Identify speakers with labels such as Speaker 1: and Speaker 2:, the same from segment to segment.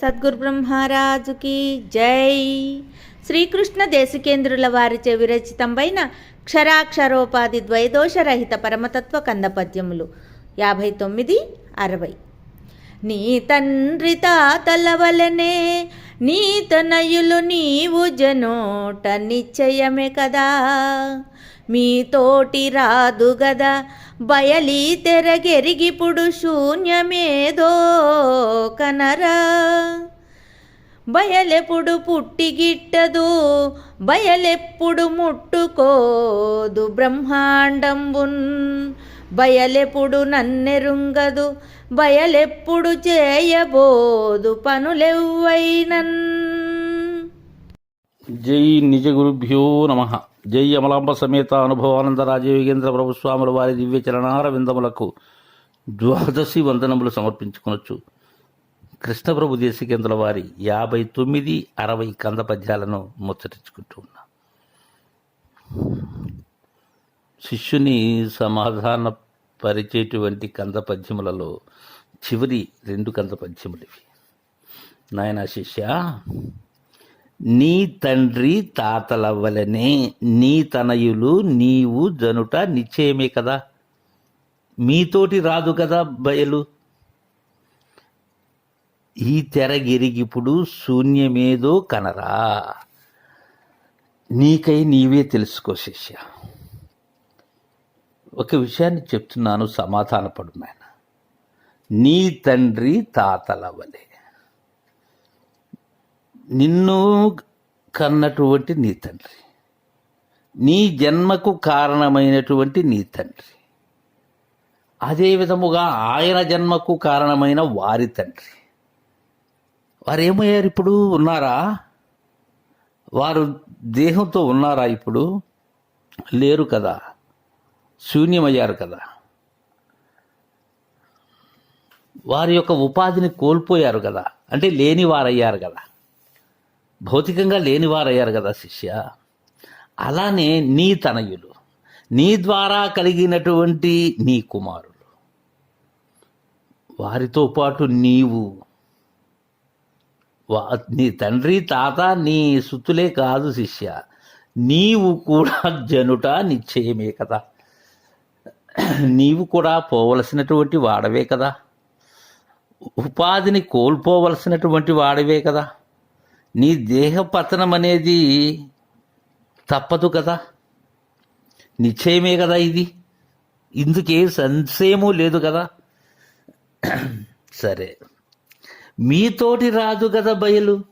Speaker 1: సద్గురు బ్రహ్మరాజుకి జై. శ్రీకృష్ణ దేశికేంద్రుల వారిచే విరచితంపైన క్షరాక్షరోపాధి ద్వైదోషరహిత పరమతత్వ కందపద్యములు. యాభై తొమ్మిది అరవై. నీ తండ్రి తాతలవలనే నీ తనయులు నీవు జనోట నిశ్చయమే కదా. మీ తోటి రాదు గదా. బయలి తెరగెరిగిపుడు శూన్యమేదో కనరా. బయలెప్పుడు పుట్టిగిట్టదు బయలెప్పుడు ముట్టుకోదు బ్రహ్మాండంబున్. బయలెప్పుడు నన్నెరుంగదు బయలెప్పుడు చేయబోదు పనులెవ్వైనన్.
Speaker 2: జై నిజ గురుభ్యో నమ. జై అమలాంబ సమేత అనుభవానంద రాజయోగేంద్ర ప్రభుస్వాముల వారి దివ్య చరణార విందములకు ద్వాదశి వందనములు సమర్పించుకొనొచ్చు. కృష్ణప్రభు దేశికేంద్రుల వారి యాభై తొమ్మిది అరవై కంద పద్యాలను ముచ్చటించుకుంటూ ఉన్నా. శిష్యుని సమాధాన పరిచేటువంటి కంద పద్యములలో చివరి రెండు కంద పద్యములు ఇవి. నాయన శిష్య నీ తండ్రి తాతల వలనే నీ తనయులు నీవు జనుట నిశ్చయమే కదా. మీతోటి రాదు కదా బయలు. ఈ తెరగిరిగిప్పుడు శూన్యమేదో కనరా. నీకై నీవే తెలుసుకో శిష్య. ఒక విషయాన్ని చెప్తున్నాను సమాధానపడు నీ తండ్రి తాతల నిన్ను కన్నటువంటి నీ తండ్రి. నీ జన్మకు కారణమైనటువంటి నీ తండ్రి. అదే విధముగా ఆయన జన్మకు కారణమైన వారి తండ్రి. వారు ఏమయ్యారు ఇప్పుడు? ఉన్నారా? వారు దేహంతో ఉన్నారా ఇప్పుడు? లేరు కదా. శూన్యమయ్యారు కదా. వారి యొక్క ఉపాధిని కోల్పోయారు కదా. అంటే లేని వారయ్యారు కదా. భౌతికంగా లేనివారయ్యారు కదా శిష్య. అలానే నీ తనయులు నీ ద్వారా కలిగినటువంటి నీ కుమారులు. వారితో పాటు నీవు వా నీ తండ్రి తాత నీ సుత్తులే కాదు శిష్య. నీవు కూడా జనుట నిశ్చయమే కదా. నీవు కూడా పోవలసినటువంటి వాడవే కదా. ఉపాధిని కోల్పోవలసినటువంటి వాడవే కదా. నీ దేహ పతనం అనేది తప్పదు కదా. నిశ్చయమే కదా ఇది. ఇందుకే సంశయము లేదు కదా. సరే. మీతోటి రాదు కదా బయలు.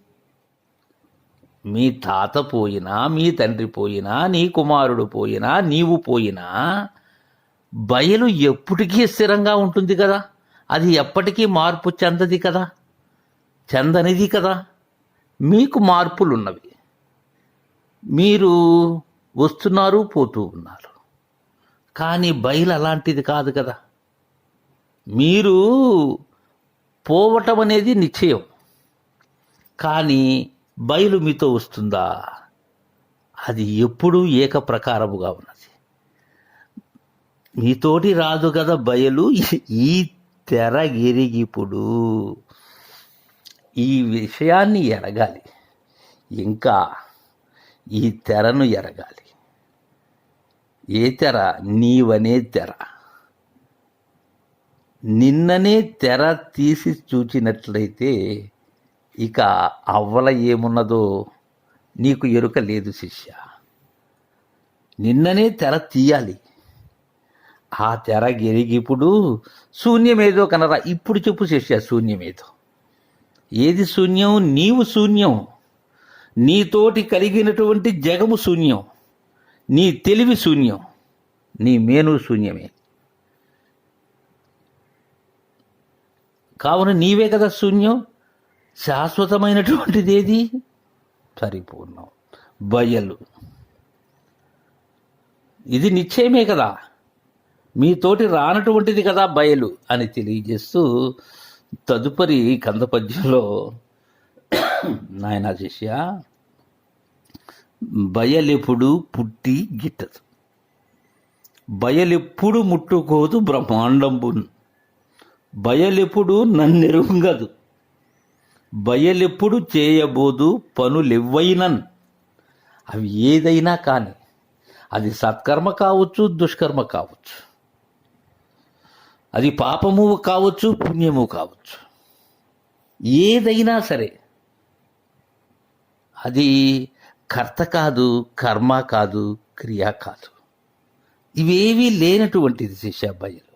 Speaker 2: మీ తాత పోయినా మీ తండ్రి పోయినా నీ కుమారుడు పోయినా నీవు పోయినా బయలు ఎప్పటికీ స్థిరంగా ఉంటుంది కదా. అది ఎప్పటికీ మార్పు చెందది కదా. చెందనిది కదా. మీకు మార్పులున్నవి. మీరు వస్తున్నారు పోతూ ఉన్నారు. కానీ బయలు అలాంటిది కాదు కదా. మీరు పోవటం అనేది నిశ్చయం. కానీ బయలు మీతో వస్తుందా? అది ఎప్పుడూ ఏకప్రకారముగా ఉన్నది. మీతోటి రాదు కదా బయలు. ఈ తెర ఎరిగిప్పుడు ఈ విషయాన్ని ఎరగాలి. ఇంకా ఈ తెరను ఎరగాలి. ఏ తెర? నీవనే తెర. నిన్ననే తెర తీసి చూచినట్లయితే ఇక అవ్వల ఏమున్నదో నీకు ఎరుక లేదు శిష్య. నిన్ననే తెర తీయాలి. ఆ తెర గెరిగిప్పుడు శూన్యమేదో కనరా. ఇప్పుడు చెప్పు శిష్య శూన్యమేదో. ఏది శూన్యం? నీవు శూన్యం. నీతోటి కలిగినటువంటి జగము శూన్యం. నీ తెలివి శూన్యం. నీ మేను శూన్యమే. కావున నీవే కదా శూన్యం? శాశ్వతమైనటువంటిది ఏది? పరిపూర్ణం. బయలు. ఇది నిశ్చయమే కదా. మీతోటి రానటువంటిది కదా బయలు అని తెలియజేస్తూ తదుపరి కందపద్యంలో నాయన శిష్య బయలెప్పుడు పుట్టి గిట్టదు. బయలెప్పుడు ముట్టుకోదు బ్రహ్మాండంబున్. బయలెప్పుడు నన్నెరుంగదు. బయలెప్పుడు చేయబోదు పనులెవ్వైనన్. అవి ఏదైనా కానీ అది సత్కర్మ కావచ్చు దుష్కర్మ కావచ్చు. అది పాపము కావచ్చు పుణ్యము కావచ్చు. ఏదైనా సరే. అది కర్త కాదు కర్మ కాదు క్రియ కాదు. ఇవేవీ లేనటువంటిది శిష్య బయలు.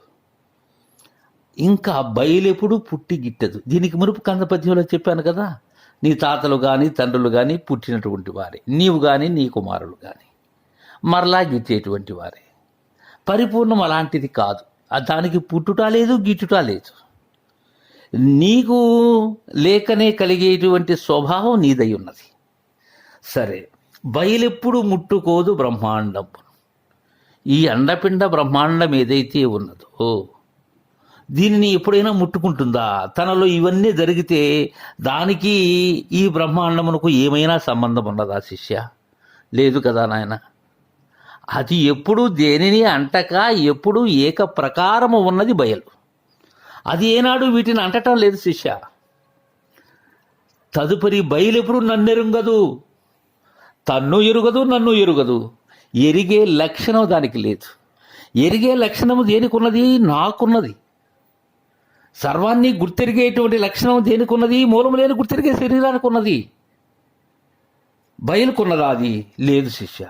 Speaker 2: ఇంకా బయలెప్పుడు పుట్టి గిట్టదు. దీనికి మునుపు కంద పద్యంలో చెప్పాను కదా నీ తాతలు కానీ తండ్రులు కానీ పుట్టినటువంటి వారే. నీవు కానీ నీ కుమారులు కానీ మరలా గిట్టేటువంటి వారే. పరిపూర్ణం అలాంటిది కాదు. దానికి పుట్టుట లేదు గిట్టుట లేదు. నీకు లేకనే కలిగేటువంటి స్వభావం నీదై ఉన్నది. సరే బయలెప్పుడు ముట్టుకోదు బ్రహ్మాండం ఈ అండపిండ బ్రహ్మాండం ఏదైతే ఉన్నదో దీనిని ఎప్పుడైనా ముట్టుకుంటుందా? తనలో ఇవన్నీ జరిగితే దానికి ఈ బ్రహ్మాండమునకు ఏమైనా సంబంధం ఉన్నదా శిష్య? లేదు కదా నాయన. అది ఎప్పుడు దేనిని అంటక ఎప్పుడు ఏక ప్రకారము ఉన్నది బయలు. అది ఏనాడు వీటిని అంటటం లేదు శిష్య. తదుపరి బయలెప్పుడు నన్నెరుంగదు. తన్ను ఎరుగదు నన్ను ఎరుగదు. ఎరిగే లక్షణం దానికి లేదు. ఎరిగే లక్షణము దేనికున్నది? నాకున్నది. సర్వాన్ని గుర్తెరిగేటువంటి లక్షణం దేనికున్నది? మూలము లేని గుర్తెరిగే శరీరానికి ఉన్నది బయలుకున్నదా అది? లేదు శిష్య.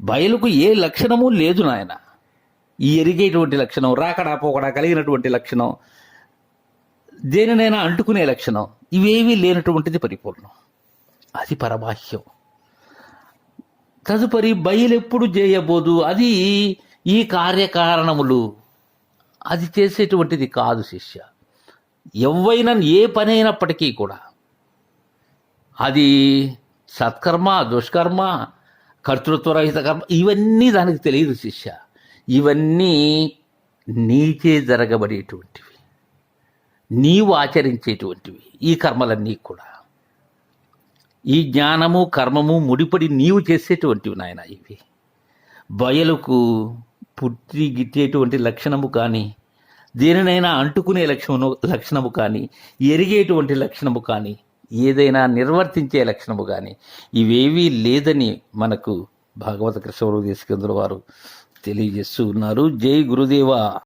Speaker 2: బయలుకు ఏ లక్షణము లేదు నాయన. ఈ ఎరిగేటువంటి లక్షణం రాకడా పోకడా కలిగినటువంటి లక్షణం దేనినైనా అంటుకునే లక్షణం ఇవేవీ లేనటువంటిది పరిపూర్ణం. అది పరబాహ్యం. తదుపరి బయలెప్పుడు చేయబోదు అది ఈ కార్యకారణములు. అది చేసేటువంటిది కాదు శిష్య. ఎవైనా ఏ పని అయినప్పటికీ కూడా అది సత్కర్మ దుష్కర్మ కర్తృత్వరహిత కర్మ ఇవన్నీ దానికి తెలియదు శిష్య. ఇవన్నీ నీచే జరగబడేటువంటివి. నీవు ఆచరించేటువంటివి. ఈ కర్మలన్నీ కూడా. ఈ జ్ఞానము కర్మము ముడిపడి నీవు చేసేటువంటివి నాయన ఇవి. బయలుకు పుట్టి గిట్టేటువంటి లక్షణము కానీ దేనినైనా అంటుకునే లక్షణము లక్షణము కానీ ఎరిగేటువంటి లక్షణము కానీ ఏదైనా నిర్వర్తించే లక్షణము కానీ ఇవేవీ లేదని మనకు భాగవత కృష్ణవరు తీసుకెందుల వారు తెలియజేస్తూ ఉన్నారు. జై గురుదేవా.